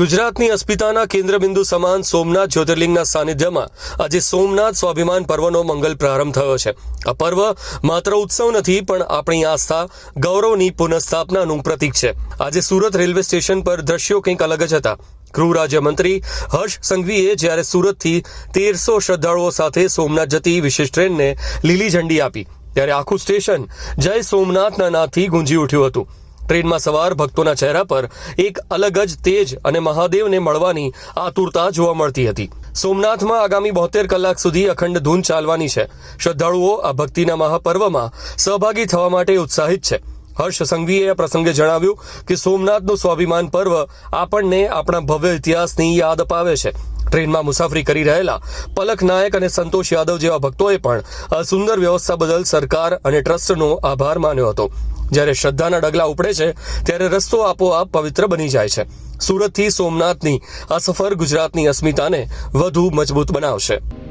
ગુજરાતની અસ્મિતાના કેન્દ્રબિંદુ સમાન સોમનાથ જ્યોતિર્લિંગના સાનિધ્યમાં આજે સોમનાથ સ્વાભિમાન પર્વનો મંગલ પ્રારંભ થયો છે. આ પર્વ માત્ર ઉત્સવ નથી, પણ આપણી આસ્થા, ગૌરવની પુનઃસ્થાપનાનું પ્રતીક છે. આજે સુરત રેલવે સ્ટેશન પર દ્રશ્યો કંઈક અલગ જ હતા. ગૃહ રાજ્યમંત્રી હર્ષ સંઘવીએ જ્યારે સુરતથી તેરસો શ્રદ્ધાળુઓ સાથે સોમનાથ જતી વિશેષ ટ્રેનને લીલી ઝંડી આપી, ત્યારે આખું સ્ટેશન જય સોમનાથના નાદથી ગુંજી ઉઠ્યું હતું. ટ્રેનમાં સવાર ભક્તોના ચહેરા પર એક અલગ જ તેજ અને મહાદેવને મળવાની આતુરતા જોવા મળતી હતી. સોમનાથમાં આગામી બોતેર કલાક સુધી અખંડ ધૂન ચાલવાની છે. શ્રદ્ધાળુઓ આ ભક્તિના મહાપર્વમાં સહભાગી થવા માટે ઉત્સાહિત છે. હર્ષ સંઘવીએ આ પ્રસંગે જણાવ્યું કે સોમનાથનું સ્વાભિમાન પર્વ આપણને આપણા ભવ્ય ઇતિહાસની યાદ અપાવે છે. ટ્રેનમાં મુસાફરી કરી રહેલા પલક નાયક અને સંતોષ યાદવ જેવા ભક્તોએ પણ આ સુંદર વ્યવસ્થા બદલ સરકાર અને ટ્રસ્ટનો આભાર માન્યો હતો. જ્યારે શ્રદ્ધાના ડગલા ઉપડે છે, ત્યારે રસ્તો આપોઆપ પવિત્ર બની જાય છે. સુરતથી સોમનાથની આ સફર ગુજરાતની અસ્મિતાને વધુ મજબૂત બનાવશે.